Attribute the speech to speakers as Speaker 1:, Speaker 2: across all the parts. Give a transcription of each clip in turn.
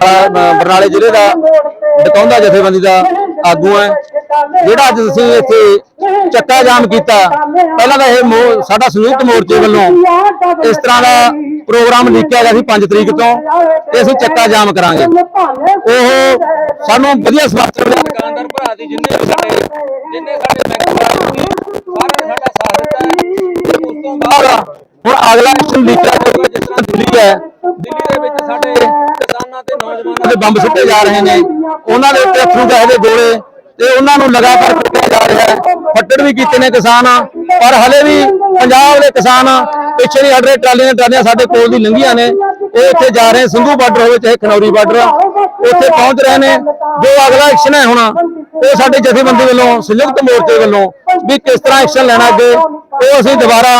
Speaker 1: ਬਰਨਾਲੇ ਜ਼ਿਲ੍ਹੇ ਦਾ ਡਕਾਉਂਦਾ ਜਥੇਬੰਦੀ ਦਾ ਆਗੂ ਹੈ। ਜਿਹੜਾ ਅੱਜ ਅਸੀਂ ਇੱਥੇ ਚੱਕਾ ਜਾਮ ਕੀਤਾ ਪਹਿਲਾਂ ਤਾਂ ਇਹ ਸਾਡਾ ਸੰਯੁਕਤ ਮੋਰਚੇ ਵੱਲੋਂ ਇਸ ਤਰ੍ਹਾਂ ਦਾ ਪ੍ਰੋਗਰਾਮ ਲਿਖਿਆ ਗਿਆ ਸੀ 5 ਤਰੀਕ ਤੋਂ ਤੇ ਅਸੀਂ ਚੱਕਾ ਜਾਮ ਕਰਾਂਗੇ। ਉਹ ਸਾਨੂੰ ਵਧੀਆ
Speaker 2: ਦੁਕਾਨਦਾਰ ਭਰਾ ਦੀ ਜਿੰਨੇ ਵੀ ਸਾਡੇ ਜਿੰਨੇ ਸਾਡੇ ਬੈਂਕ ਵਾਲੇ ਸੀ ਸਾਰਿਆਂ ਨੇ ਸਾਡਾ ਸਾਥ ਦਿੱਤਾ ਹੈ। ਤੇ ਉਸ ਤੋਂ ਬਾਅਦ
Speaker 1: ਹੁਣ ਅਗਲਾ ਐਕਸ਼ਨ ਲਿਖਿਆ ਜਾਊਗਾ ਜਿਸ ਤਰ੍ਹਾਂ ਦਿੱਲੀ ਹੈ।
Speaker 2: ਦਿੱਲੀ ਦੇ ਵਿੱਚ ਸਾਡੇ ਕਿਸਾਨਾਂ
Speaker 1: ਬੰਬ ਸੁੱਟੇ ਜਾ ਰਹੇ ਨੇ। ਉਹਨਾਂ ਦੇ ਉੱਤੇ ਅਥਰੂ ਗੈਸ ਦੇ ਗੋਲੇ ਤੇ ਉਹਨਾਂ ਨੂੰ ਲਗਾਤਾਰ ਕੁੱਟਿਆ ਜਾ ਰਿਹਾ ਹੈ। ਫੱਟੜ ਵੀ ਕੀਤੇ ਨੇ ਕਿਸਾਨ। ਪਰ ਹਲੇ ਵੀ ਪੰਜਾਬ ਦੇ ਕਿਸਾਨ ਪਿੱਛੇ ਨਹੀਂ ਹਟ ਰਹੇ, ਟਰਾਲੀਆਂ ਟਰਾਲੀਆਂ ਸਾਡੇ ਕੋਲ ਦੀ ਲੰਘੀਆਂ ਨੇ। ਇਹ ਇੱਥੇ ਜਾ ਰਹੇ ਸੰਧੂ ਬਾਰਡਰ ਹੋਵੇ, ਚਾਹੇ ਖਨੌਰੀ ਬਾਰਡਰ ਉੱਥੇ ਪਹੁੰਚ ਰਹੇ ਨੇ। ਜੋ ਅਗਲਾ ਐਕਸ਼ਨ ਹੈ ਹੁਣ, ਉਹ ਸਾਡੇ ਜਥੇਬੰਦੀ ਵੱਲੋਂ, ਸੰਯੁਕਤ ਮੋਰਚੇ ਵੱਲੋਂ ਵੀ ਕਿਸ ਤਰ੍ਹਾਂ ਐਕਸ਼ਨ ਲੈਣਾ ਅੱਗੇ, ਉਹ ਅਸੀਂ ਦੁਬਾਰਾ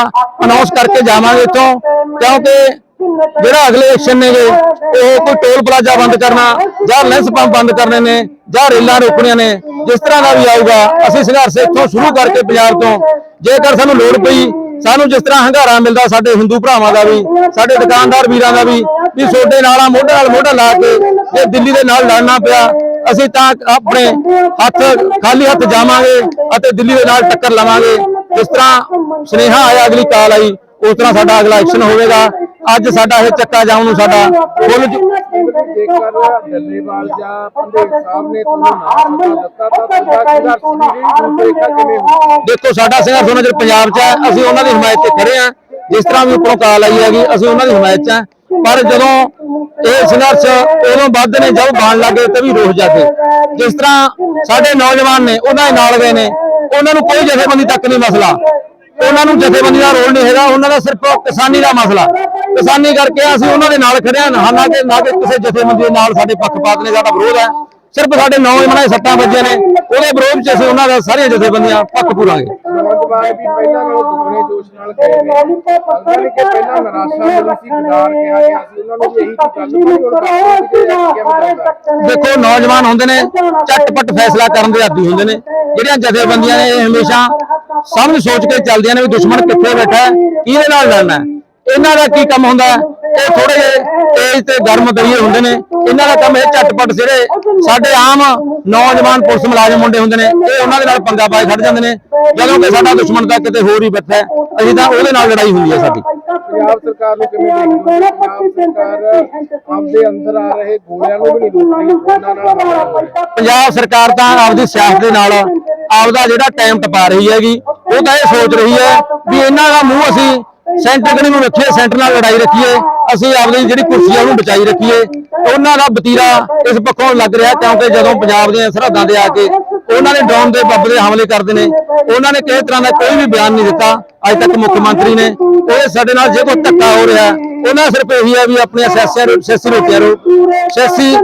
Speaker 1: ਅਨਾਉਂਸ ਕਰਕੇ ਜਾਵਾਂਗੇ ਇੱਥੋਂ। ਕਿਉਂਕਿ ਜਿਹੜਾ ਅਗਲੇ ਐਕਸ਼ਨ ਨੇਗੇ, ਉਹ ਕੋਈ ਟੋਲ ਪਲਾਜ਼ਾ ਬੰਦ ਕਰਨਾ ਜਾਂ ਲੈਂਸ ਪੰਪ ਬੰਦ ਕਰਨੇ ਨੇ ਜਾਂ ਰੇਲਾਂ ਰੋਕਣੀਆਂ ਨੇ, ਜਿਸ ਤਰ੍ਹਾਂ ਦਾ ਵੀ ਆਊਗਾ, ਅਸੀਂ ਸੰਘਰਸ਼ ਇੱਥੋਂ ਸ਼ੁਰੂ ਕਰਕੇ ਪੰਜਾਬ ਤੋਂ। ਜੇਕਰ ਸਾਨੂੰ ਲੋੜ ਪਈ, ਸਾਨੂੰ ਜਿਸ ਤਰ੍ਹਾਂ ਹੰਗਾਰਾ ਮਿਲਦਾ ਸਾਡੇ ਹਿੰਦੂ ਭਰਾਵਾਂ ਦਾ ਵੀ, ਸਾਡੇ ਦੁਕਾਨਦਾਰ ਵੀਰਾਂ ਦਾ ਵੀ ਵੀ ਨਾਲ ਨਾਲਾਂ ਮੋਢੇ ਨਾਲ ਮੋਢਾ ਲਾ ਕੇ ਜੇ ਦਿੱਲੀ ਦੇ ਨਾਲ ਲੜਨਾ ਪਿਆ, ਅਸੀਂ ਤਾਂ ਆਪਣੇ ਹੱਥ, ਖਾਲੀ ਹੱਥ ਜਾਵਾਂਗੇ ਅਤੇ ਦਿੱਲੀ ਦੇ ਨਾਲ ਟੱਕਰ ਲਵਾਂਗੇ। ਜਿਸ ਤਰ੍ਹਾਂ ਸੁਨੇਹਾ ਆਇਆ, ਅਗਲੀ ਕਾਲ ਆਈ, ਉਸ ਤਰ੍ਹਾਂ ਸਾਡਾ ਅਗਲਾ ਐਕਸ਼ਨ ਹੋਵੇਗਾ। ਅੱਜ ਸਾਡਾ ਇਹ ਚੱਕਾ ਜਾਮ ਨੂੰ ਸਾਡਾ ਫੁੱਲ
Speaker 2: ਜੇਕਰ ਡੱਲੇਵਾਲ ਜਾਂ ਪੰਦੇਰ ਸਾਹਿਬ ਨੇ ਤੁਹਾਨੂੰ ਨਾਮ ਦਿੱਤਾ ਤਾਂ ਤੁਹਾਡਾ ਸੰਘਰਸ਼ ਦੀ ਰੂਪਰੇਖਾ ਕਿਵੇਂ ਹੋਊ
Speaker 1: ਦੇਖੋ ਸਾਡਾ ਸੰਘਰਸ਼ ਉਹਨਾਂ ਚਿਰ ਪੰਜਾਬ 'ਚ ਹੈ ਅਸੀਂ ਉਹਨਾਂ ਦੀ ਹਮਾਇਤ 'ਚ ਖੜੇ ਆ ਜਿਸ ਤਰ੍ਹਾਂ ਵੀ ਉੱਪਰੋਂ ਕਾਲ ਆਈ ਹੈਗੀ ਅਸੀਂ ਉਹਨਾਂ ਦੀ ਹਮਾਇਤ 'ਚ ਆ ਪਰ ਜਦੋਂ ਇਹ ਸੰਘਰਸ਼ ਉਦੋਂ ਵੱਧ ਨੇ ਜਦ ਬਾਣ ਲੱਗੇ ਤੇ ਵੀ ਰੋਹ ਜਾਗੇ ਜਿਸ ਤਰ੍ਹਾਂ ਸਾਡੇ ਨੌਜਵਾਨ ਨੇ ਉਹਨਾਂ ਦੇ ਨਾਲ ਗਏ ਨੇ ਉਹਨਾਂ ਨੂੰ ਕੋਈ ਜਥੇਬੰਦੀ ਤੱਕ ਨਹੀਂ ਮਸਲਾ। ਉਹਨਾਂ ਨੂੰ ਜਥੇਬੰਦੀ ਦਾ ਰੋਲ ਨਹੀਂ ਹੈਗਾ, ਉਹਨਾਂ ਦਾ ਸਿਰਫ ਕਿਸਾਨੀ ਦਾ ਮਸਲਾ। ਕਿਸਾਨੀ ਕਰਕੇ ਅਸੀਂ ਉਹਨਾਂ ਦੇ ਨਾਲ ਖੜੇ ਹਾਂ ਹਾਲਾਂਕਿ ਨਾ ਕਿ ਕਿਸੇ ਜਥੇਬੰਦੀ ਦੇ ਨਾਲ ਸਾਡੇ ਪੱਖਪਾਤ ਨੇ ਸਾਡਾ ਵਿਰੋਧ ਹੈ। ਸਿਰਫ ਸਾਡੇ ਨੌਜਵਾਨਾਂ ਦੇ ਸੱਟਾਂ ਵੱਜੀਆਂ ਨੇ, ਉਹਦੇ ਵਿਰੋਧ 'ਚ ਅਸੀਂ ਉਹਨਾਂ ਦਾ ਸਾਰੀਆਂ ਜਥੇਬੰਦੀਆਂ ਪੱਖ ਪੂਰਾਂਗੇ
Speaker 2: ਨੌਜਵਾਨ ਵੀ ਪਹਿਲਾਂ ਨਾਲੋਂ ਦੁੱਗਣੇ ਜੋਸ਼ ਨਾਲ ਗਏ ਨੇ। ਅੰਦਰ ਕਿ ਪਹਿਲਾਂ ਨਿਰਾਸ਼ਾ ਮਿਲੀ ਸੀ ਗਦਾਰ ਕਿਹਾ ਗਿਆ ਸੀ ਉਹਨਾਂ ਨੂੰ ਵੀ ਇਹੀ ਗੱਲ ਬਣੀ ਹੁਣ ਤੱਕ ਕਿਵੇਂ ਲੱਗਦਾ
Speaker 1: ਦੇਖੋ ਨੌਜਵਾਨ ਹੁੰਦੇ ਨੇ ਝਟਪਟ ਫੈਸਲਾ ਕਰਨ ਦੇ ਆਦੀ ਹੁੰਦੇ ਨੇ। ਜਿਹੜੀਆਂ ਜਥੇਬੰਦੀਆਂ ਨੇ ਇਹ ਹਮੇਸ਼ਾ ਸਮਝ ਸੋਚ ਕੇ ਚੱਲਦੀਆਂ ਨੇ ਵੀ ਦੁਸ਼ਮਣ ਕਿੱਥੇ ਬੈਠਾ ਹੈ ਕਿਹਦੇ ਨਾਲ ਲੜਨਾ ਹੈ। ਇਹਨਾਂ ਦਾ ਕੀ ਕੰਮ ਹੁੰਦਾ? ਇਹ ਥੋੜੇ ਜਿਹੇ ਤੇਜ਼ ਤੇ ਗਰਮ ਦਰੀਏ ਹੁੰਦੇ ਨੇ। ਇਹਨਾਂ ਦਾ ਕੰਮ ਇਹ ਝਟਪਟ ਸਿਰੇ। ਸਾਡੇ ਆਮ ਨੌਜਵਾਨ ਪੁਲਿਸ ਮੁਲਾਜ਼ਮ ਮੁੰਡੇ ਹੁੰਦੇ ਨੇ ਇਹ ਉਹਨਾਂ ਦੇ ਨਾਲ ਪੰਗਾ ਪਾਏ ਖੜ ਜਾਂਦੇ ਨੇ। ਜਦੋਂ ਕਿ ਸਾਡਾ ਦੁਸ਼ਮਣ ਤਾਂ ਕਿਤੇ ਹੋਰ ਹੀ ਬੈਠਾ ਅਸੀਂ ਤਾਂ ਉਹਦੇ ਨਾਲ ਲੜਾਈ ਹੁੰਦੀ ਹੈ ਸਾਡੀ।
Speaker 2: ਪੰਜਾਬ ਸਰਕਾਰ ਨੂੰ ਕਿਵੇਂ ਦੇਖਦੇ ਹੋ? ਪੰਜਾਬ ਸਰਕਾਰ ਆਪਦੇ ਅੰਦਰ ਆ ਰਹੇ ਗੋਲਿਆਂ ਨੂੰ ਵੀ ਨਹੀਂ ਰੋਕ ਰਹੀ ਉਹਨਾਂ ਨਾਲ ਹਮਲਾ ਹੋ ਰਿਹਾ
Speaker 1: ਪੰਜਾਬ ਸਰਕਾਰ ਤਾਂ ਆਪਦੀ ਸਿਆਸਤ ਦੇ ਨਾਲ ਆਪਦਾ ਜਿਹੜਾ ਟਾਈਮ ਟਪਾ ਰਹੀ ਹੈਗੀ ਉਹ ਤਾਂ ਇਹ ਸੋਚ ਰਹੀ ਹੈ ਵੀ ਇਹਨਾਂ ਦਾ ਮੂੰਹ ਅਸੀਂ ਸੈਂਟਰ ਕਣੀ ਨੂੰ ਰੱਖੀਏ ਸੈਂਟਰ ਨਾਲ ਲੜਾਈ ਰੱਖੀਏ। ਅਸੀਂ ਆਪਦੀ ਜਿਹੜੀ ਕੁਰਸੀ ਆ ਉਹਨੂੰ ਬਚਾਈ ਰੱਖੀਏ। ਉਹਨਾਂ ਦਾ ਬਤੀਰਾ ਇਸ ਪੱਖੋਂ ਲੱਗ ਰਿਹਾ ਕਿਉਂਕਿ ਜਦੋਂ ਪੰਜਾਬ ਦੀਆਂ ਸਰਹੱਦਾਂ ਦੇ ਆ ਕੇ ਉਹਨਾਂ ਨੇ ਡਰੋਨ ਦੇ ਬੱਬ ਦੇ ਹਮਲੇ ਕਰਦੇ ਨੇ। ਉਹਨਾਂ ਨੇ ਕਿਸੇ ਤਰ੍ਹਾਂ ਦਾ ਕੋਈ ਵੀ ਬਿਆਨ ਨਹੀਂ ਦਿੱਤਾ। ਅੱਜ ਤੱਕ ਮੁੱਖ ਮੰਤਰੀ ਨੇ। ਉਹ ਸਾਡੇ ਨਾਲ ਜੇ ਕੋਈ ਧੱਕਾ ਹੋ ਰਿਹਾ, ਉਹਨਾਂ ਸਿਰਫ ਇਹੀ ਹੈ ਵੀ ਆਪਣੀਆਂ ਸਿਆਸੀਆਂ ਰੋ- ਸਿਆਸੀ ਰੋਟੀਆਂ ਰੋ, ਸਿਆਸੀ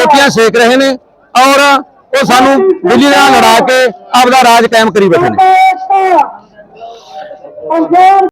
Speaker 1: ਰੋਟੀਆਂ ਸੇਕ ਰਹੇ ਨੇ ਔਰ ਉਹ ਸਾਨੂੰ ਦਿੱਲੀ ਨਾਲ ਲੜਾ ਕੇ ਆਪਦਾ ਰਾਜ ਕਾਇਮ ਕਰੀ ਬੈਠੇ ਨੇ।